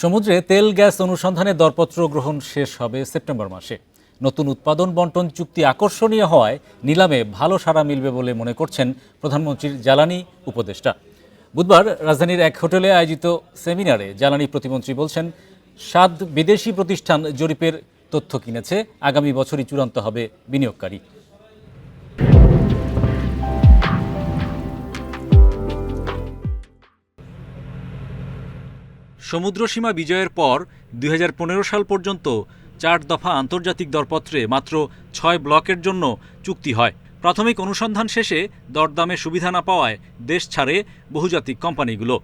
সমুদ্রে তেল, গ্যাস অনুসন্ধানের দরপত্র গ্রহণ শেষ হবে সেপ্টেম্বর মাসে। নতুন উৎপাদন বন্টন চুক্তি আকর্ষণীয় হওয়ায় নিলামে ভালো সাড়া মিলবে বলে মনে করছেন প্রধানমন্ত্রীর জ্বালানি উপদেষ্টা। বুধবার রাজধানীর এক হোটেলে আয়োজিত সেমিনারে জ্বালানি প্রতিমন্ত্রী বলছেন, সাত বিদেশি প্রতিষ্ঠান জরিপের তথ্য কিনেছে, আগামী বছরই চূড়ান্ত হবে বিনিয়োগকারী। সমুদ্রসীমা বিজয়ের পর দু হাজার পনেরো সাল পর্যন্ত চার দফা আন্তর্জাতিক দরপত্রে মাত্র ছয় ব্লকের জন্য চুক্তি হয়। প্রাথমিক অনুসন্ধান শেষে দরদামে সুবিধা না পাওয়ায় দেশ ছাড়ে বহুজাতিক কোম্পানিগুলো।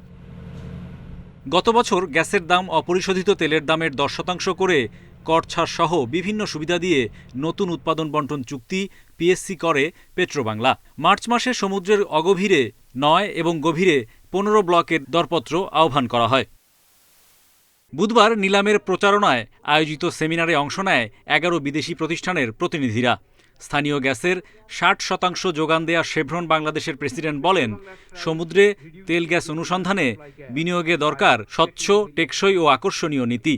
গত বছর গ্যাসের দাম অপরিশোধিত তেলের দামের দশ শতাংশ করে কর সহ বিভিন্ন সুবিধা দিয়ে নতুন উৎপাদন বন্টন চুক্তি পিএসসি করে পেট্রোবাংলা। মার্চ মাসে সমুদ্রের অগভীরে নয় এবং গভীরে পনেরো ব্লকের দরপত্র আহ্বান করা হয়। বুধবার নিলামের প্রচারণায় আয়োজিত সেমিনারে অংশ নেয় এগারো বিদেশি প্রতিষ্ঠানের প্রতিনিধিরা। স্থানীয় গ্যাসের ষাট শতাংশ যোগান দেয়া শেভরন বাংলাদেশের প্রেসিডেন্ট বলেন সমুদ্রে তেল গ্যাস অনুসন্ধানে বিনিয়োগে দরকার স্বচ্ছ টেকসই ও আকর্ষণীয় নীতি।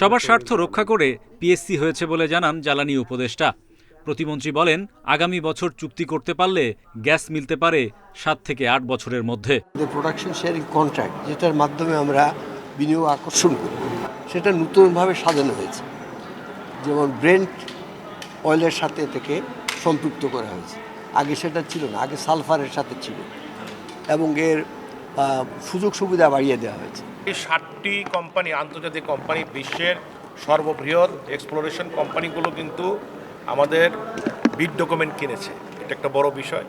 সবার স্বার্থ রক্ষা করে পিএসসি হয়েছে বলে জানান জ্বালানি উপদেষ্টা। প্রতিমন্ত্রী বলেন আগামী বছর চুক্তি করতে পারলে গ্যাস মিলতে পারে সাত থেকে আট বছরের মধ্যে। যে প্রোডাকশন শেয়ারিং কন্ট্রাক্ট যেটার মাধ্যমে আমরা বিনিয়োগ আকর্ষণ করি সেটা নতুনভাবে সাজানো হয়েছে। যেমন ব্রেন্ট অয়েলের সাথে থেকে সম্পৃক্ত করা হয়েছে। আগে সেটা ছিল না আগে সালফারের সাথে ছিল। এবং এর সুযোগ সুবিধা বাড়িয়ে দেওয়া হয়েছে। এই ষাটটি কোম্পানি আন্তর্জাতিক কোম্পানি বিশ্বের সর্ববৃহৎ এক্সপ্লোরেশন কোম্পানিগুলো কিন্তু আমাদের বিড ডকুমেন্ট কিনেছে। এটা একটা বড় বিষয়।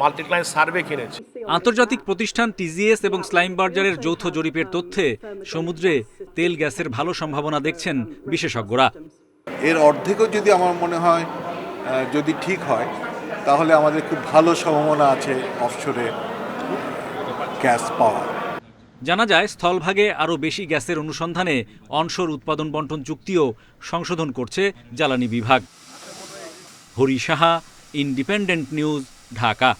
মাল্টিক্লাইন সার্ভে কিনেছে। আন্তর্জাতিক প্রতিষ্ঠান টিজিএস এবং স্লাইম বার্জারের যৌথ জরিপের তথ্যে সমুদ্রে তেল গ্যাসের ভালো সম্ভাবনা দেখছেন বিশেষজ্ঞরা। এর অর্ধেকও যদি আমার মনে হয় যদি ঠিক হয় তাহলে আমাদের খুব ভালো সম্ভাবনা আছে অফশোরে গ্যাস পাওয়ার জানা যায় স্থলভাগে আরও বেশি গ্যাসের অনুসন্ধানে অনশোর উৎপাদন বন্টন চুক্তিও সংশোধন করছে জ্বালানি বিভাগ। Hari Saha independent news Dhaka.